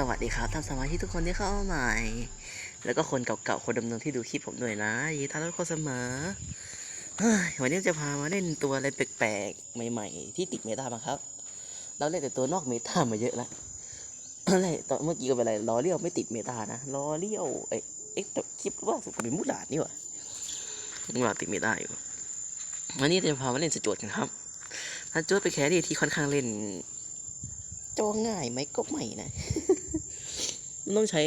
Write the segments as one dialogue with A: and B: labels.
A: สวัสดีครับท่านสมาชิกทุกคนที่เข้าาใหม่ แล้วก็คนเก่าๆคนดำเนินที่ดูคลิปผมด้วยนะยินดีต้อนรับทุกคนเสมอวันนี้จะพามาเล่นตัวอะไรแปลกๆใหม่ๆ ที่ติดเมตาบ้างครับ เราเล่นแต่ตัวนอกเมตามาเยอะแล้วอะไรตอนเมื่อกี้ก็เป็นอะไรล้อเลี้ยวไม่ติดเมตานะล้อเลี้ยวเอ้ยเอ๊ะแต่คลิปว่าสุดเป็นมูดาดนี่หว่ามูดาดติดเมตาอยู่วันนี้จะพามาเล่นสจวดกันครับสจวดไปนแครี่ที่ค่อนข้างเล่นจอง่ายไหมก็ไม่นะ มันต้องใช้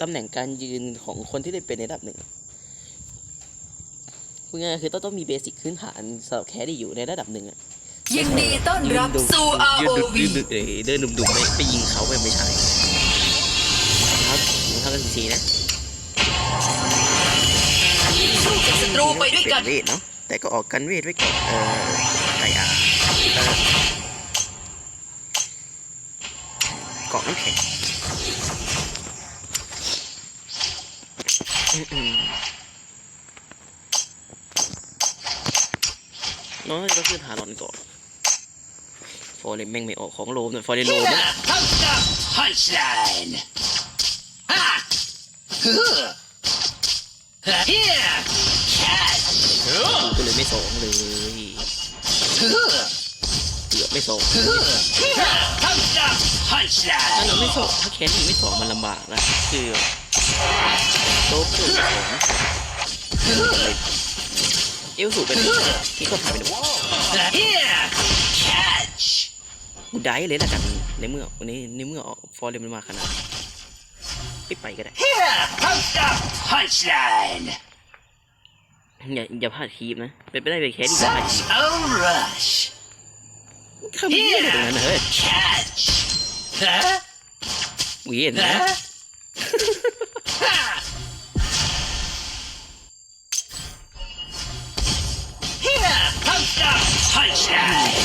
A: ตำแหน่งการยืนของคนที่ได้เป็นในระดับหนึ่งพูดง่ายๆคือต้องต้องมีเบสิกพื้นฐานสำหรับแครี่อยู่ในระดับหนึ่งอะ
B: ยินดีต้อนรับสู่
A: ยืนดุ
B: ROV
A: ยืนดุเอ้ยเดินดุมๆไปไปยิงเขาไปไม่ใช่ครับมันทำกันทีนะ
B: สู้กับศัตรูไปด้วย
A: เป็
B: กัน
A: นเวทเนาะแต่ก็ออกกันเวทไว้ก่อนเออไก่อาเออเกาะน้ำแข็งอืมๆ น้อยก็คือทารอนก่อนฟอร์เรนแม่งไม่ออกของโลมเนี่ยฟอร์เรนโลมนะ
C: Thumbs up punchline. Ha! Huh. Here. Catch.
A: กูก็เลยไม่สองเลย
C: Huh.
A: เกือบไม่สอง
C: Huh. Thumbs up
A: ถ้าเรา
C: punchline.
A: ไม่สองถ้าแคนนี่ไม่สองมันลำบากนะคือ โต๊ะเกิดสองเอลสูเป็นที่เขาถ่ายไปดู
C: Here. Catch.
A: กูได้เลยละกันในเมื่อวันนี้ในเมื่อฟอร์เรมันมาขนาดไม่ไปก็ได้
C: Here. Thumbs up punchline.
A: อย่าอย่าพลาดคีบนะเป็นไปได้เป็นแคนที่อย่าพลาดคี
C: Such a rush.
A: ทำเหี้ยอะไรตรงนั้นนะเฮ้ย
C: Catch. Huh?
A: เวียนนะ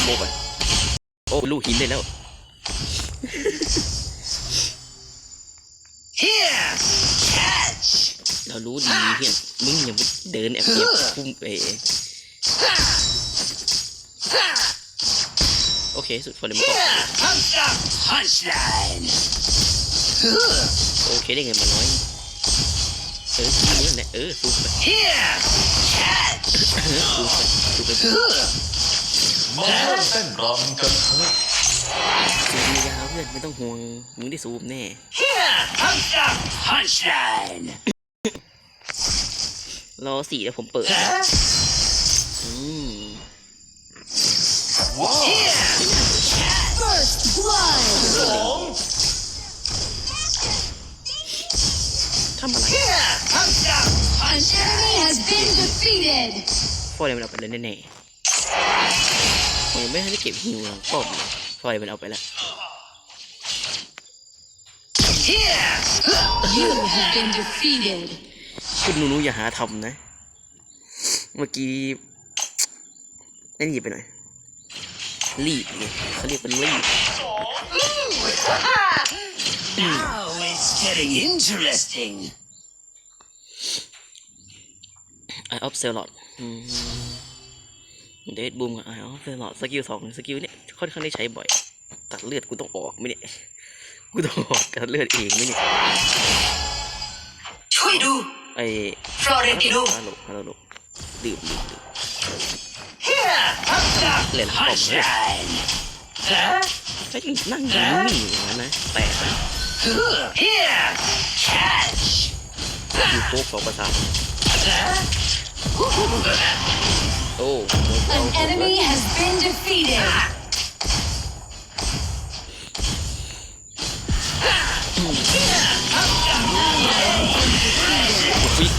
A: โบไปโอ้ลูกหินได้แล้ว
C: Here. Catch.
A: เรารู้ดีเพื่อนมึงอย่าเดินแอบเก็บพุ่มเอโอเค สุดฟอร์เรนมันก็
C: Here. Thumbs up punchline.
A: โอเคได้เงินมาน้อย เออทีนี้แหละเออสู้ไป
C: Here. Catch.
A: เออสู้ไปสู้ไปสู้
C: Huh.
D: มาเต้นรำกันเถอะ
A: ยาวเพื่อนไม่ต้องห่วงมึงได้ซูมแน่
C: Here. Thumbs up punchline.
A: รอสี่แล้วผมเปิดอืม
C: Here.
D: Blood.
A: ทำอะไร
C: Here. Thumbs up punchline.
B: has been defeated
A: ฟอร์เรนมันเอาไปแล้วแน่ๆผมยังไม่ทันได้เก็บฮิวหลังป้อมเลยฟอร์เรนมันเอาไปแล้ว
C: Here.
B: You have been defeated
A: คุณหนูๆอย่าหาทำนะ เมื่อกี้นั่นรีบไปหน่อย รีบไงเขาเรียกเป็นรีบ
C: Now it's getting interesting.
A: ไอออฟเซลลอดเดดบูมกับไอออฟเซลลอดสกิลสองสกิลเนี่ยค่อนข้างได้ใช้บ่อย ตัดเลือดกูต้องออกไหมเนี่ย กูต้องออกตัดเลือดเองไหมเนี่ย
C: ช่วยดู
A: ไอ
C: Florentino
A: ฮัลโหลฮัลโหลดื่มดื่มดื่ม
C: Here. Thumbs up
A: เล่นแล้วผมเลย
C: punchline. Huh?
A: ก็ยังนั่งอยู่นิ่งๆอย่างนั้นนะแปลกนะ
C: Huh. Here. Catch.
A: อยู่โคกสองประสาท
C: Huh?
A: โอ้โหเอา
B: An enemy has been defeated
A: ฟิต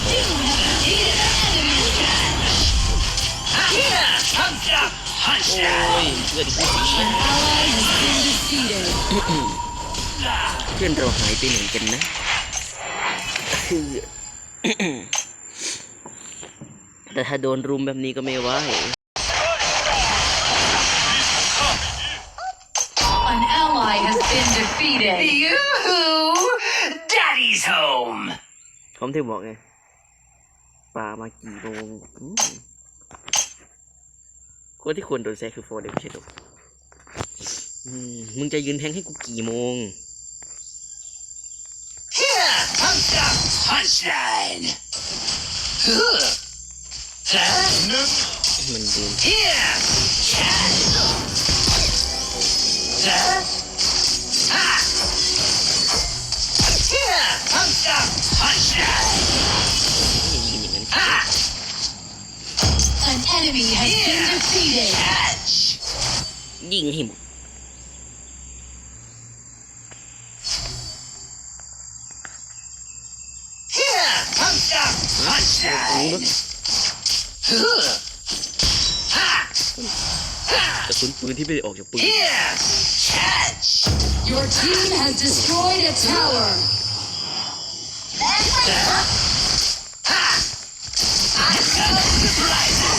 C: Here. Thumbs up
A: โอ้
C: punchline.
A: ยเพื่อนกูเสีย
B: ally has been defeated
A: เพื่อนเราหายไปไหนกันนะ คือแต่ถ้าโดนรุมแบบนี้ก็ไม่ไหว
B: An ally has been defeated
C: Yoo-hoo! Daddy's home.
A: ผมถึงบอกไงป่ามากี่โมงอืมคนที่ควรโดนแซกคือโฟร์เดนไม่ใช่หรออืมมึงจะยืนแทงให้กูกี่โมง
C: Pumped up punchline. Huh? Huh?
D: หนึ่ง
A: มันยืน
C: Here! Catch! Huh? Ha! Here! Pumped up punchline.
A: ยืนอย่างนั้น
C: Ha!
B: An enemy has been defeated.
C: Catch!
A: ยิงให้หมด
C: Here! Pumped up
A: รู้
C: punchline.
A: นะ
C: Huh? Ha!
A: กระสุนปืนที่ไม่ได้ออกจากปืน
C: Here! Catch!
B: Your team has destroyed a tower.
C: Ha! I'm gonna surprise you.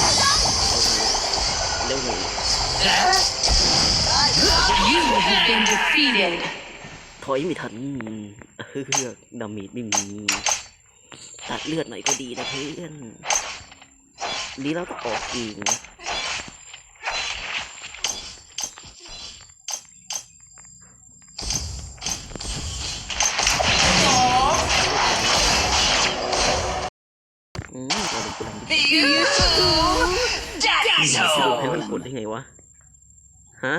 A: เร็วหน่อย
C: Huh?
B: You have been defeated.
A: ถอยไม่ทันเฮือกดาเมจไม่มี ตัดเลือดหน่อยก็ดีนะเพื่อนนี้เราต้องออกเองนะอืมตัวเด็กตัวเด็ก
C: You! Daddy's
A: สรุปให้มัน
C: home!
A: กดได้ไงวะ ฮะ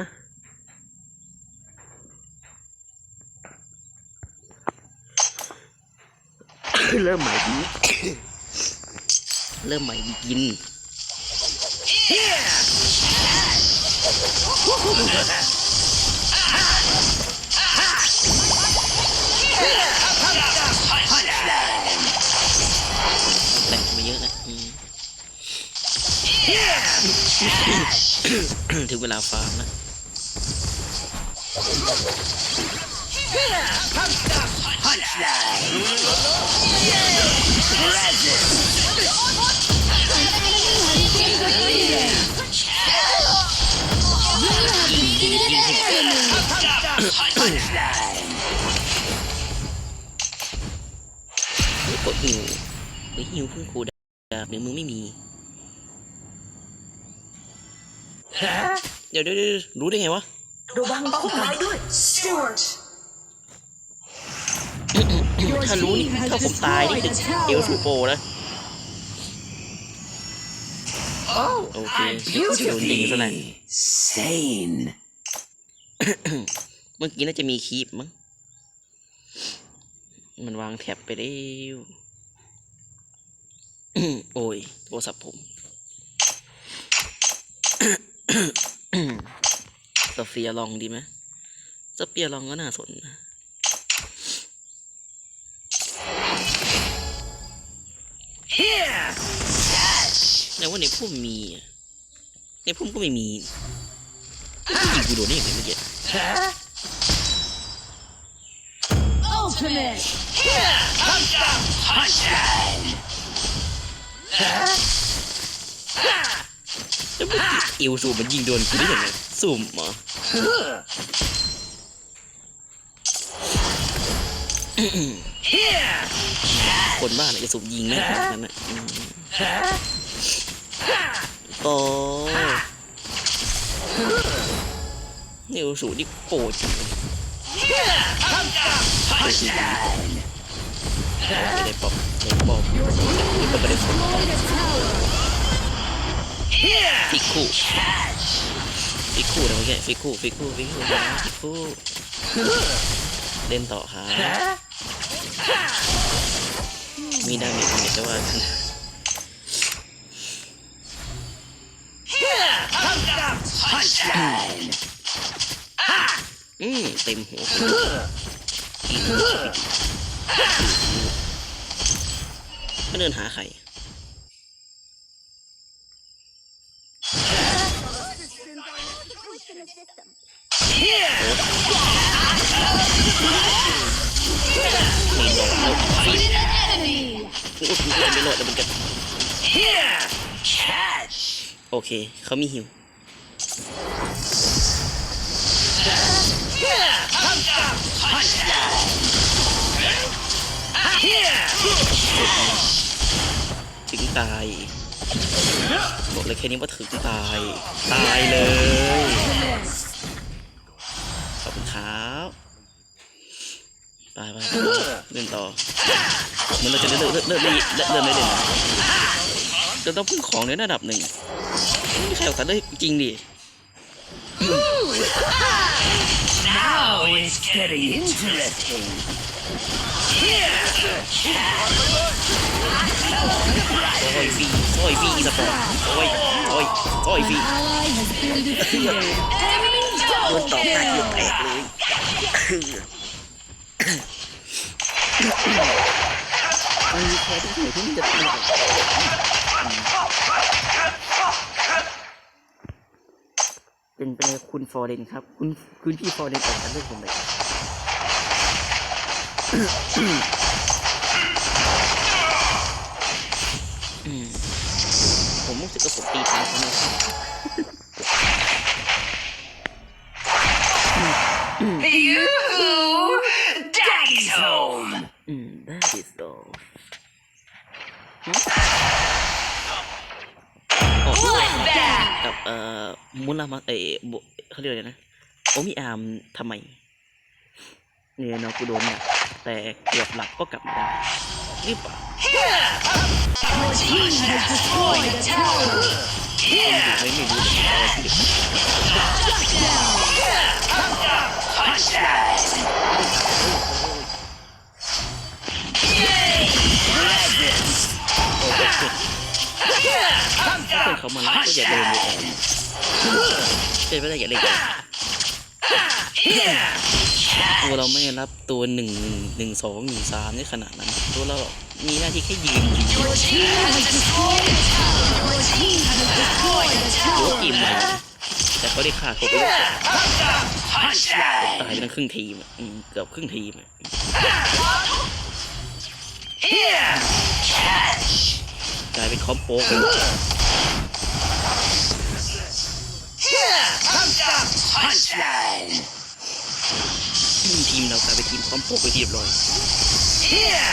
A: เริ่มใหม่ดีเริ่มใหม่ดีกินแต่งมาเยอะแล้วอืม
C: Here!
A: ถึงเวลาฟาร์มแล้ กดหิวไปหิวเพิ่งครูดาบหรือมึงไม่มี
C: Huh?
A: เดี๋ยวเดี๋ยวเดี๋ยวรู้ได้ไงวะ
B: Stewart.
A: ถ้ารู้นี่ถ้าผมตายนี่คือเอลสูโปนะ
C: Oh,
A: Okay,
C: I'm
A: beautifully
C: beautifully sane.
A: เมื่อกี้น่าจะมีคีปมั้ง มันวางแท็บไปแล้วโอ้ยโทรศัพท์ผม สเฟียร์ลองดีไหมสเปียร์ลองก็น่าสนนะ แต่ว่าในพุ่มมีอะในพุ่มก็ไม่มียิงกูโดนได้ยังไงเมื่อกี้
C: Huh?
B: Ultimate.
C: Here! Pumped up punchline! Huh?
A: แล้วเมื่อกี้เอลสูมันยิงโดนกูได้ยังไงสุ่มเหรอ
C: Huh? Here!
A: คนบ้าอะไรจะสุ่มยิงแม่งขนาดนั้นนะอืม
C: Huh?
A: โอ้เอลสูนี่โปรจริง
C: Here! Pumped up punchline!
A: ไม่ได้ปอบไม่ได้ปอบนี่ก็ไม่ได้ปอบฟิกคู่ฟิกคู่นะเมื่อกี้ฟิกคู่ฟิกคู่ฟิกคู่นะฟิกคู่เล่นต่อครับมีดาเมจเมจด้วยว่ากั
C: punchline!
A: อืมเต็มหัว
C: Huh?
A: อีกก็เดินหาใคร
C: Here!
A: ไม่หลอกแล้วฟิก
B: Defeated an enemy.
A: โอ้โหไม่หลอกแล้วมันจะ
C: Here! Catch!
A: โอเค เขามีฮิว ถึงตายบอกเลยแค่นี้ว่าถึงตาย ตายเลย ขอบคุณครับไปไปไปเล่นต่อเหมือนเราจะเลิกเลิกเลิกเลิกเลิกเลิกไม่เล่นจะต้องพึ่งของในระดับหนึ่งไม่มีใครออกตัดได้จริงดิ
C: Now it's getting interesting.
A: โอ้ยฟีโอ้ยฟีสปอร์ตโอ้ยโอ้ยโอ้ย
B: An
A: ฟี
B: ally has been defeated. Enemy
A: โดน
B: double
A: ต่อแตกเกือบ
B: kill.
A: แตกเลยมันมีแค่ที่ไหนที่มันจะตาย เป็นเป็นคุณฟอร์เรนครับ คุณคุณพี่ฟอร์เรนออกกันด้วยผมเลยผมรู้สึกว่าผมตีตายเขาเลย
C: Yoo-hoo! Daddy's home!
A: อืม that is all ออกด้วย
C: Bloodbath!
A: กับเอ่ อมุลามาเออบุเขาเรียกอะไรนะโอมิอาร์มทำไมเนี่ยเนาะกูโดนเนี่ยแต่เกือบหลับก็กลับมาได้หรือเปล่า
B: Your team has destroyed a tower.
A: ไม่ไม่รู้ เป็นไปได้อย่าเล่นกันตัวเราไม่รับตัวหนึ่งหนึ่งสองหนึ่งสามในขนาดนั้น ตัวเรามีหน้าที่แค่ยืนยิง
B: Your team has destroyed a tower. Your team has destroyed a
A: โอ้
B: tower.
A: ทีมใหม่แต่เขาได้ฆ่าเขาไปแล้ว
C: ย
A: ตายไปตั้งครึ่งทีมเกือบครึ่งทีมกลายเป็นคอมโปไป
C: Here! Punch that!
A: ทีมเรากลายเป็นทีมคอมโปไปทีเรียบร้อย
C: Here!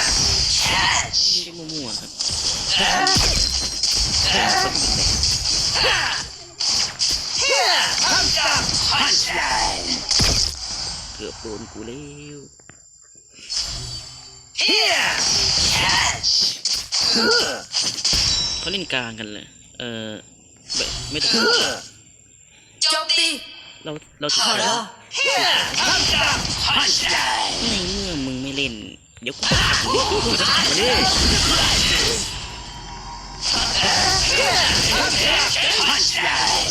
C: Catch!
A: ไม่ได้มั่วๆครับเกือบโดนกูแล้ว
C: Here! Catch!
A: เขาเล่นกลางกันเลยเออไม่ไม่ต้อง
B: โจมตี
A: เราเราถึงแล้ว
C: Here! Punch that!
A: ในเมื่อมึงไม่เล่น เดี๋ยวกูจะฆ่ามึงมาดิ
C: Punch that!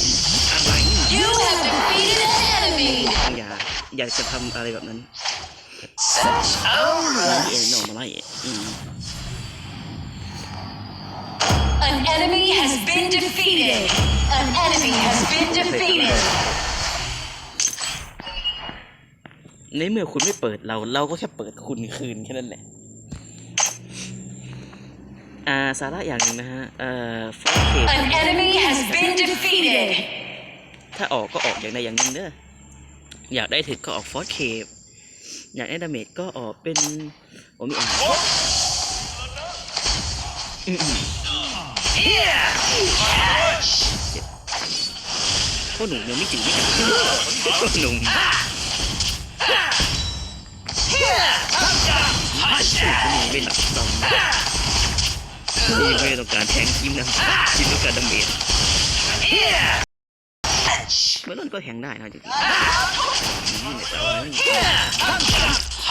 A: อะไร
B: You have defeated an enemy.
A: อย่าอยากจะทำอะไรแบบนั้น
C: Such
A: ไล่
C: owners!
A: เองนอกมาไล่อืม
B: An enemy has been defeated. An enemy has been defeated.
A: ในเมื่อคุณไม่เปิดเรา เราก็แค่เปิดคุณคืนแค่นั้นแหละ อ่าสาระอย่างหนึ่งนะฮะ เอ่อฟอร์เค
B: An enemy has been defeated.
A: ถ้าออกก็ออกอย่างใดอย่างหนึ่งเด้อ อยากได้ถึกก็ออกฟอร์เคปอยากได้ดาเมจก็ออกเป็น โอมิอา พวกหนุ่มยังไม่จืดไม่จัดพวกหนุ่ม
C: Here! Punch
A: พวก
C: that!
A: หนุ่มไม่หลับต้อมที่ไม่ต้องการแทงทีมนะทีมต้องการดาเมจ
C: Here! Catch!
A: เมื่อนั้นก็แทงได้นะจริงๆอืมแต่ว่า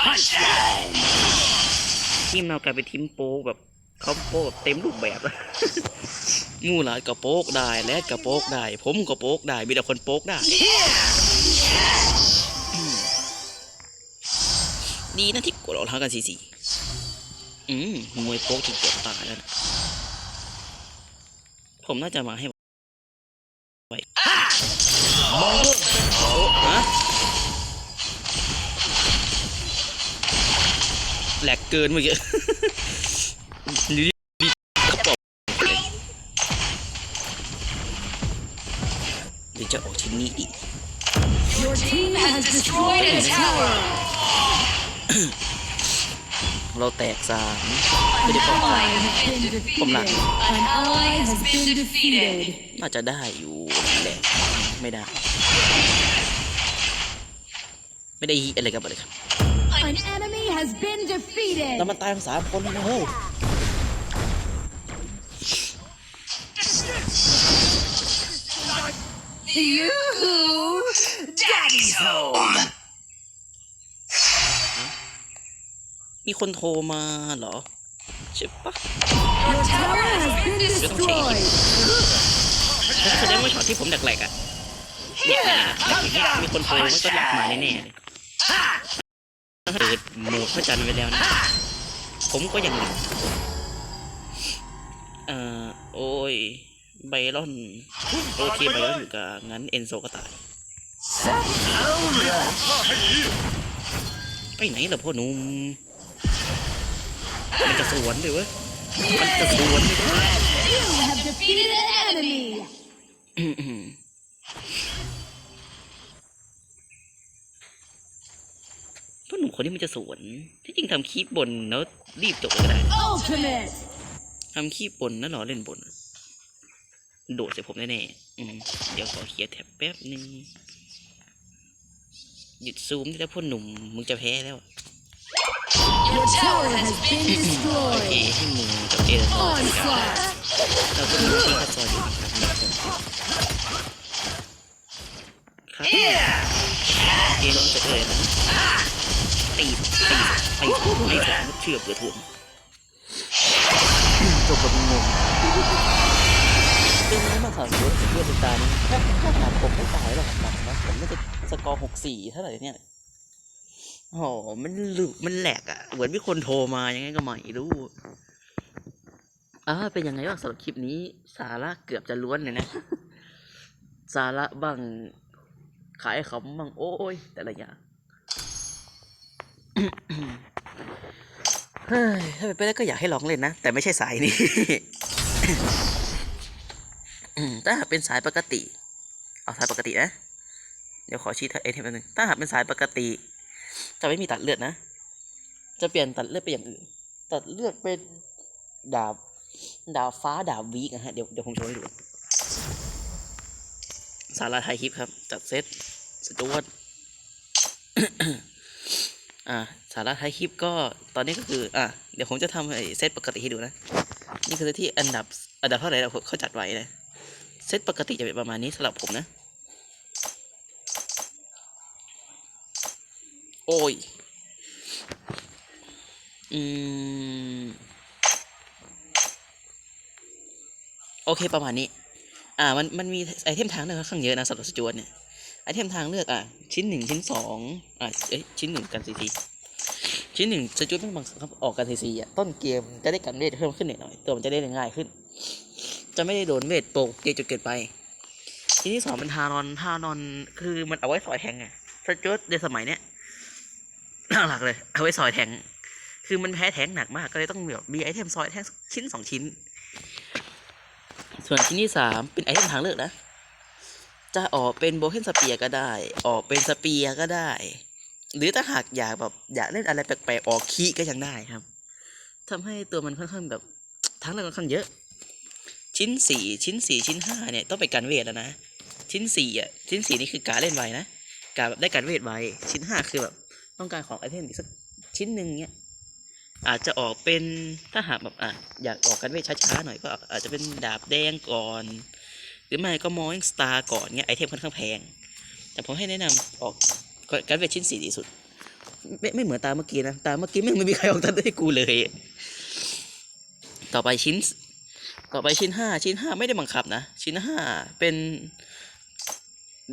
C: Punch that!
A: ทีมเรากลายเป็นทีมโป๊กแบบ เขาโป๊กแบบเต็มรูปแบบแล้วมู่หลานก็โป๊กได้แลดก็โป๊กได้ ผมก็โป๊กได้ มีแต่คนโป๊กได้
C: Here! Catch!
A: ดีนะที่กดออกเท้ากันสีสีอืมมวยโป๊กที่เกือบตายแล้วนะผมน่าจะมาให้ไว้โอ้ฮะแหลกเกินเมื่อกี้ นี่กระป๋องเลยเดี๋ยวจะออกชิ้นนี้อีก
B: Your team has destroyed a tower.
A: เราแตกสาม
B: An ally has been defeated. An ally has been defeated.
A: น่าจะได้อยู่แหละไม่ได้ ไม่ได้อะไรกับอะไรครับ
B: An enemy has been defeated.
A: แล้วมันตายทั้งสามคนเลยนะเฮ้ย
B: You.
C: Daddy's home.
A: มีคนโทรมาเหรอใช่ปะ
B: Your tower has been destroyed.
A: แสดงว่าช็อตที่ผมแหลกๆอะเนี่ยเนี่ยเนี่ยมีคนโทรมันก็รับมาแน่ๆเลยถ้าเปิดโหมดพระจันทร์ไปแล้วนะ ผมก็ยังหลับเอ่อโอ้ย ไบรอนโอเคไบรอนอยู่กับงั้นเอนโซก็ตายไปไหนล่ะพ่อหนุ่มมันจะสวนเลยเว้ยมันจะสวนเลยเว้ย
B: You have defeated an enemy.
A: อืมอืมพ่อหนุ่มคนนี้มันจะสวน ที่จริงทำคลิปบนแล้วรีบจบเลยก็ได้
B: Ultimate.
A: ทำคลิปบนแล้วรอเล่นบน โดดใส่ผมแน่ๆอืมเดี๋ยวขอเคลียร์แท็บแป๊บนึงหยุดซูมได้แล้วพ่อหนุ่ม มึงจะแพ้แล้ว
B: Your tower has been
A: โอเค
B: destroyed.
A: ให้มึงกับเอเดนต่อกัน
B: Onslaught.
A: เราก็มีที่ข้าซอยอยู่นะครับครับเอน้องจะเอ่ยนะตีบตีบไปไม่ถงเชื่อเปลือถ่วงจบแบบงง เป็นไงบ้างครับเยอะเยอะติดตานี้ถ้าถ้าถามผมไม่ตายหรอกนะผมน่าจะสกอร์หกสี่เท่าไหร่เนี่ยโอ้โหมันหลุมันแหลกอะ เหมือนมีคนโทรมายังไงก็ไม่รู้อ่าเป็นยังไงบ้างสำหรับคลิปนี้ สาระเกือบจะล้วนเลยนะ สาระบ้างขายขำบ้างโอ้ยแต่ละอย่างเฮ้ยถ้าเป็นไปได้ก็อยากให้ลองเล่นนะ แต่ไม่ใช่สายนี้ ถ้าหากเป็นสายปกติ เอาสายปกตินะ เดี๋ยวขอชี้ไอเทมอันหนึ่งถ้าหากเป็นสายปกติ จะไม่มีตัดเลือดนะ จะเปลี่ยนตัดเลือดไปอย่างอื่น ตัดเลือดเป็นดาบ ดาบฟ้าดาบวีกนะฮะ เดี๋ยวเดี๋ยวผมโชว์ให้ดู สาราไทยคลิปครับ จัดเซตสจวตอ่า สาระไทยคลิปก็ตอนนี้ก็คืออะเดี๋ยวผมจะทำไอ้เซตปกติให้ดูนะ นี่คือที่อันดับอันดับเท่าไหร่เราเขาจัดไว้นะ เซตปกติจะเป็นประมาณนี้สำหรับผมนะ โอ้ย อืม โอเคประมาณนี้ อ่า มัน มันมีไอเทมทางเลือกค่อนข้างเยอะนะสำหรับสจวตเนี่ย ไอเทมทางเลือกอะ ชิ้นหนึ่งชิ้นสองอะ เอ้ย ชิ้นหนึ่งกันซีซีชิ้นหนึ่งสจวตไม่บังคับออกกันซีซีอะ ต้นเกมจะได้กันเวทเพิ่มขึ้นหน่อย ตัวมันจะได้ง่ายขึ้น จะไม่ได้โดนเวทโปกเกจนเกินไปชิ้นที่สองเป็นทารอนทารอนคือมันเอาไว้สอยแทงไงสจวตในสมัยเนี้ยหลักเลย เอาไว้ซอยแทงคือมันแพ้แทงหนักมากก็เลยต้องแบบมีไอเทมซอยแทงชิ้นสองชิ้น ส่วนชิ้นที่สามเป็นไอเทมทางเลือกนะจะออกเป็นโบเคนสเปียก็ได้ ออกเป็นสเปียก็ได้ หรือถ้าหากอยากแบบอยากเล่นอะไรแปลกๆออกคีก็ยังได้ครับทำให้ตัวมันค่อนข้างแบบทางเลือกค่อนข้างเยอะ ชิ้นสี่ชิ้นสี่ชิ้นห้าเนี่ยต้องไปการเวทแล้วนะชิ้นสี่อะชิ้นสี่นี่คือการเล่นไวนะการแบบได้การเวทไวชิ้นห้าคือแบบต้องการของไอเทมอีกสักชิ้นหนึ่งเนี้ยอาจจะออกเป็นถ้าหากแบบอะอยากออกกันเวทช้าๆหน่อยก็อาจจะเป็นดาบแดงก่อน หรือไม่ก็มองสตาร์ก่อนเนี้ยไอเทมค่อนข้างแพง แต่ผมให้แนะนำออกกันเวทชิ้นสี่ดีสุด ไม่ไม่เหมือนตาเมื่อกี้นะตาเมื่อกี้ไม่ไม่มีใครออกทันได้กูเลย ต่อไปชิ้น ต่อไปชิ้นห้าชิ้นห้าไม่ได้บังคับนะ ชิ้นห้าเป็น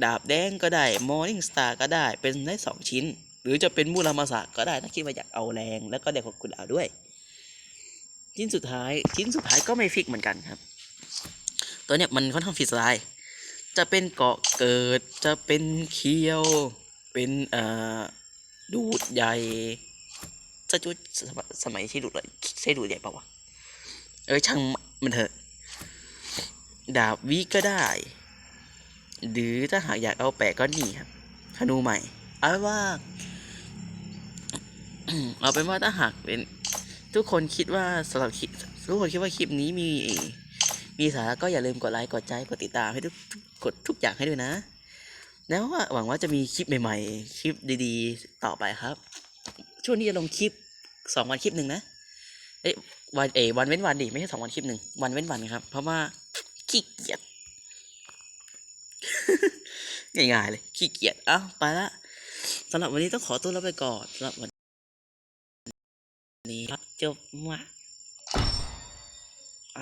A: ดาบแดงก็ได้มอร์นิ่งสตาร์ก็ได้เป็นได้สองชิ้น หรือจะเป็นมูรามาสะก็ได้ถ้าคิดว่าอยากเอาแรงแล้วก็ได้ของคุณดาด้วย ชิ้นสุดท้ายชิ้นสุดท้ายก็ไม่ฟิกเหมือนกันครับ ตัวเนี้ยมันค่อนข้างฟรีสไตล์จะเป็นเกาะเกิดจะเป็นเคียว เป็นเอ่อดูดใหญ่จะจุดสมัยสมัยที่ดูดเลยใช่ดูดใหญ่ปะวะเออช่าง มันเถอะ ดาบวิก็ได้ หรือถ้าหากอยากเอาแปะก็นี่ครับธนูใหม่ เอาเป็นว่า เอาเป็นว่าถ้าหากเป็น ทุกคนคิดว่าสำหรับคลิปทุกคนคิดว่าคลิปนี้มี มีสาระก็อย่าลืมกดไลค์ กดใจ กดติดตามให้ทุกกดทุกอย่างให้ด้วยนะ แล้วว่าหวังว่าจะมีคลิปใหม่ ๆ คลิปดีๆ ต่อไปครับ ช่วงนี้จะลงคลิปสองวันคลิปหนึ่งนะ เอ้ย วันเอวันเว้นวันดิไม่ใช่สองวันคลิปหนึ่งวันเว้นวันครับ เพราะว่าขี้เกียจง่ายๆเลยขี้เกียจเอ้าไปละสำหรับวันนี้ต้องขอตัวลาไปก่อนสำหรับวันนี้ครับจบมาไอ